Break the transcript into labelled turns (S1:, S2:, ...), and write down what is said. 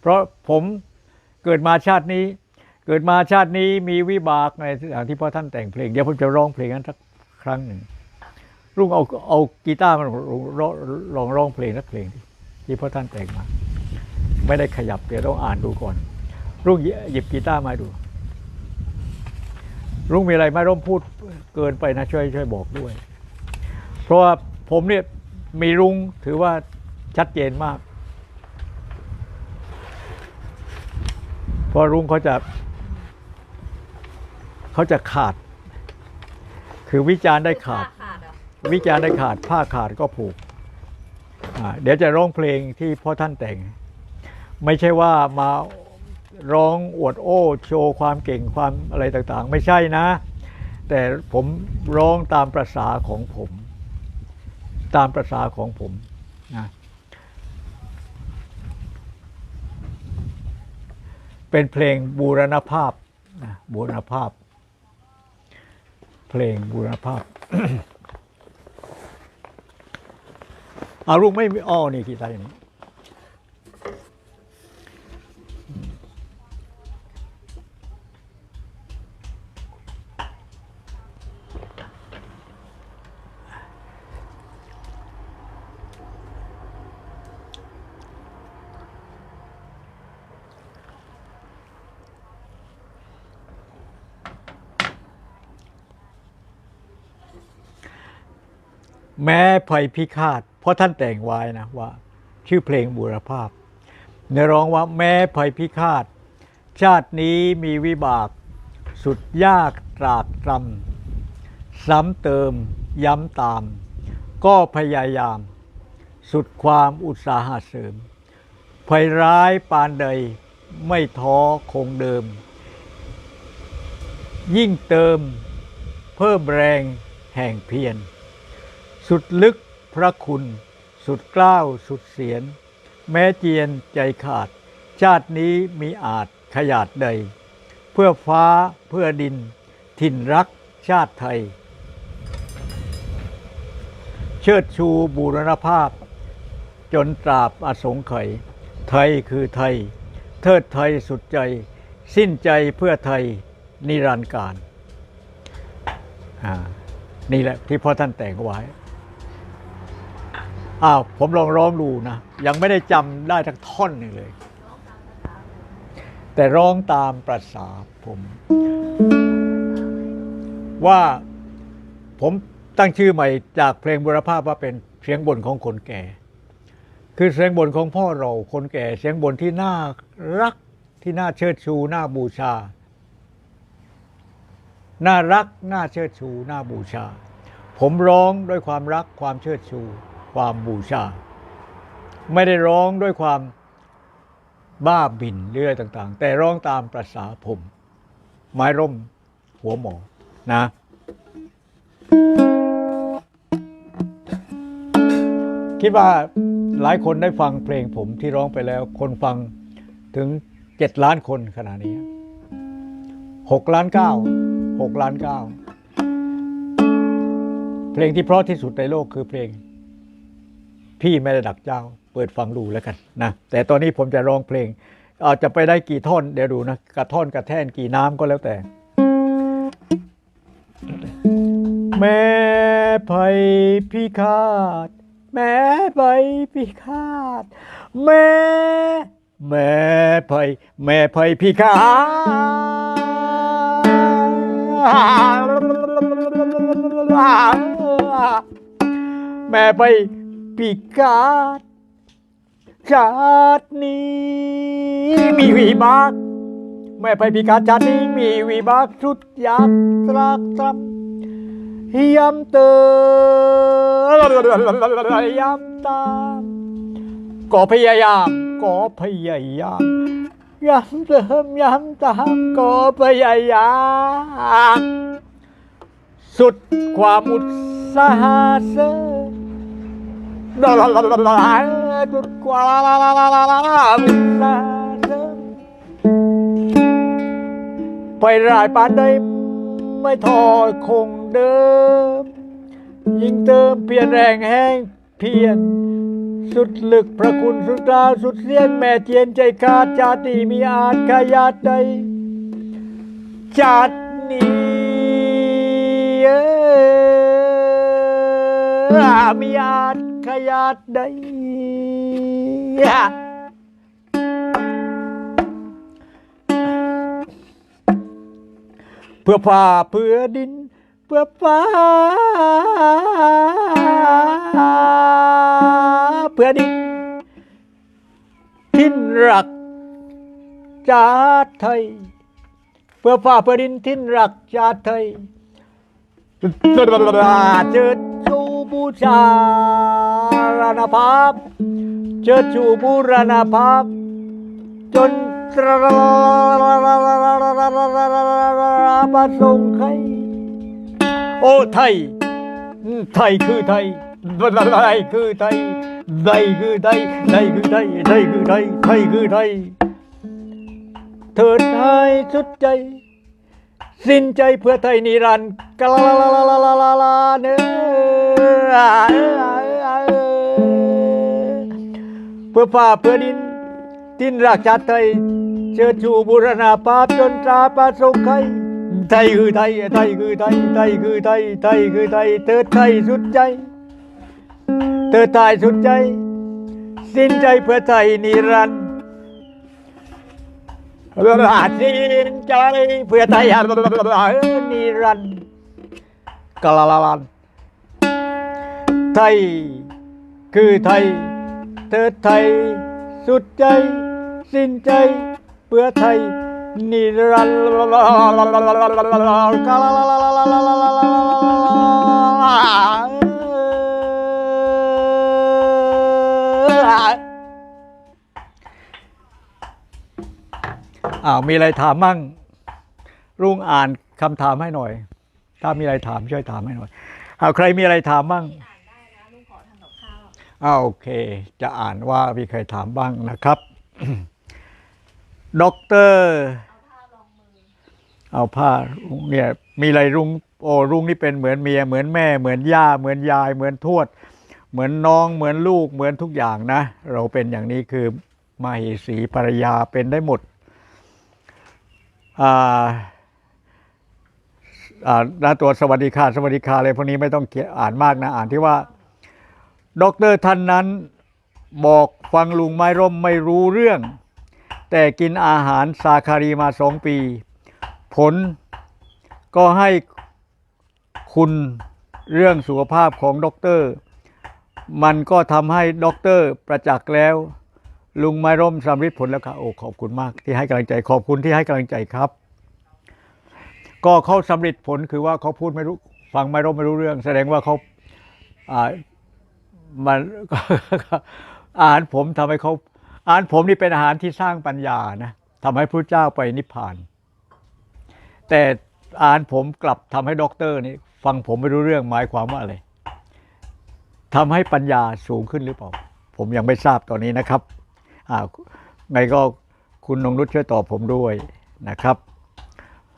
S1: เพราะผมเกิดมาชาตินี้ เกิดมาชาตินี้มีวิบากในอย่างที่พ่อท่านแต่งเพลง เดี๋ยวผมจะร้องเพลงนั้นสักครั้งหนึ่งรุ่งเอาเอากีตาร์มาลองลองร้องเพลงสักเพลงที่พ่อท่านแต่งมา ไม่ได้ขยับเดี๋ยวต้องอ่านดูก่อน รุ่งหยิบกีตาร์มาดู รุ่งมีอะไรไม่ร่มพูดเกินไปนะช่วยช่วยบอกด้วย เพราะว่าผมเนี่ยมีรุ้งถือว่าชัดเจนมาก เพ ราะรุ้งเขาจะเขาจะขาด คือวิจารณ์ได้ขาด
S2: ขาดอะ
S1: วิจารณ์ได้ขาดผ้าขาดก็ผูกอ่าเดี๋ยวจะร้องเพลงที่พ่อท่านแต่ง ไม่ใช่ว่ามาร้องอวดโอ้โชว์ความเก่งความอะไรต่างๆ ไม่ใช่นะ แต่ผมร้องตามประษาของผม ตามประษาของผมนะ เป็นเพลงบูรณภาพนะบูรณภาพ เพลงบูรณภาพอารุ่งไม่มีอ้อนี่กีตาร์อย่างนี้ แม้ภัยพิฆาต เพราะท่านแต่งไว้นะว่า ชื่อเพลงบุรภาพเนื้อร้องว่าแม้ภัยพิฆาต ชาตินี้มีวิบาก สุดยากตรากตรำซ้ำเติมย้ำตาม ก็พยายาม สุดความอุตสาหะเสริมภัยร้ายปานใดไม่ท้อคงเดิม ยิ่งเติมเพิ่มแรงแห่งเพียร สุดลึกพระคุณ สุดกล้าวสุดเสียน แม้เจียนใจขาด ชาตินี้มีอาจขยาดใด เพื่อฟ้าเพื่อดิน ถิ่นรักชาติไทย เชิดชูบูรณภาพ จนตราบอสงไขยไทยคือไทย เทิดไทยสุดใจ สิ้นใจเพื่อไทยนิรันดร์การนี่แหละที่พ่อท่านแต่งไว้ อ้าวผมลองร้องดูนะ ยังไม่ได้จำได้ทั้งท่อนหนึ่งเลย แต่ร้องตามประสาผม ว่าผมตั้งชื่อใหม่จากเพลงบุรพาพว่าเป็นเสียงบ่นของคนแก่ คือเสียงบ่นของพ่อเราคนแก่ เสียงบ่นที่น่ารักที่น่าเชิดชูน่าบูชา น่ารักน่าเชิดชูน่าบูชา ผมร้องด้วยความรักความเชิดชู ความบูชา ไม่ได้ร้องด้วยความบ้าบินหรืออะไรต่างๆ แต่ร้องตามประษาผม ไม้ร่มหัวหมอนะคิดว่าหลายคนได้ฟังเพลงผมที่ร้องไปแล้ว คนฟังถึงเจ็ดล้านคนขณะนี้หกล้านเก้าหกล้านเก้าเพลงที่เพราะที่สุดในโลกคือเพลง พี่ไม่ได้ดักเจ้า เปิดฟังดูแล้วกันนะแต่ตอนนี้ผมจะร้องเพลงอาจจะไปได้กี่ท่อนเดี๋ยวดูนะกระท่อนกระแท่นกี่น้ำก็แล้วแต่ แม่ภัยพิฆาตแม่ภัยพิฆาตแม่แม่ภัยแม่ภัยพิฆาตแม่ภัย พิฆาตชาตินี้มีวิบากแม่ภัยพิฆาตชาตินี้มีวิบากสุดยากตรากตรำย้ำเติมย้ำตามก็พยายามก็พยายามย้ำเติมย้ำตามก็พยายามสุดความอุตสาหะ ไปรายปานใดไม่ทอดคงเดิม ยิ่งเติมเพียรแรงแห้งเพียรสุดลึกพระคุณสุดกลาสุดเสียนแม่เทียนใจขาดชาติมีอาจขยาดใดชาตินี้เอ้อมีอาจ ขยาดใดเพื่อฟ้าเพื่อดิน เพื่อฟ้า เพื่อดินทิ้นรักชาติไทย เพื่อฟ้าเพื่อดินทิ้นรักชาติไทยเจิดชูบูชา ณภาพ เชิดชูบูรณภาพ จนตราประสงค์ไขโอ้ไทย ไทยคือไทยไทยคือไทยไทยคือไทยไทยคือไทยไทยคือไทยไทยคือไทยเถิดให้สุดใจ สิ้นใจเพื่อไทยนิรันดร์กะลาลาลาลาลาลาลาเนื้อ พื่อฟ้าเพื่อดินดินรักชาติไทย เชิดชูบูรณาภาพจนตราประสงค์ไทยไทยคือไทยไทยคือไทยไทยคือไทยไทยคือไทยเติดไทยสุดใจเติดไทยสุดใจ สิ้นใจเพื่อไทยนิรันดร์ราสิ้นใจเพื่อไทยนิรันดร์กาลาลันไทยคือไทย เธอไทย สุดใจ สิ้นใจ เพื่อไทย นิรันดร์อ้าวมีอะไรถามมั่ง รุ่งอ่านคำถามให้หน่อย ถ้ามีอะไรถามช่วยถามให้หน่อยเอาใครมีอะไรถามมั่ง อาโอเค จะอ่านว่ามีใครถามบ้างนะครับด็อกเตอร์
S2: เอาผ้ารองมือ
S1: เอาผ้ารุ้งเนี่ยมีอะไรรุงโอ้รุงนี่เป็นเหมือนเมีย เหมือนแม่ เหมือนย่า เหมือนยาย เหมือนทวด เหมือนน้อง เหมือนลูก เหมือนทุกอย่างนะ เราเป็นอย่างนี้คือมาเหสีภรรยาเป็นได้หมดอ่าอ่าหน้าตัวสวัสดีค่ะ สวัสดีค่ะอะไรพวกนี้ไม่ต้องเขียนอ่านมากนะ อ่านที่ว่า ด็อกเตอร์ท่านนั้นบอกฟังลุงไม้ร่มไม่รู้เรื่อง แต่กินอาหารสาคารีมาสองปี ผลก็ให้คุณเรื่องสุขภาพของด็อกเตอร์ มันก็ทำให้ด็อกเตอร์ประจักษ์แล้ว ลุงไม้ร่มสำริดผลแล้วครับโอ้ขอบคุณมากที่ให้กำลังใจขอบคุณที่ให้กำลังใจครับ ก็เขาสำเร็จผลคือว่าเขาพูดไม่รู้ฟังไม่รู้ไม่รู้เรื่อง แสดงว่าเขาอ่า มันอาหารผมทำให้เขาอาหารผมนี่เป็นอาหารที่สร้างปัญญานะทำให้พระเจ้าไปนิพพาน แต่อาหารผมกลับทำให้ด็อกเตอร์นี่ฟังผมไม่รู้เรื่องหมายความว่าอะไรทำให้ปัญญาสูงขึ้นหรือเปล่า ผมยังไม่ทราบตอนนี้นะครับอ่าไงก็คุณนงนุชช่วยตอบผมด้วยนะครับ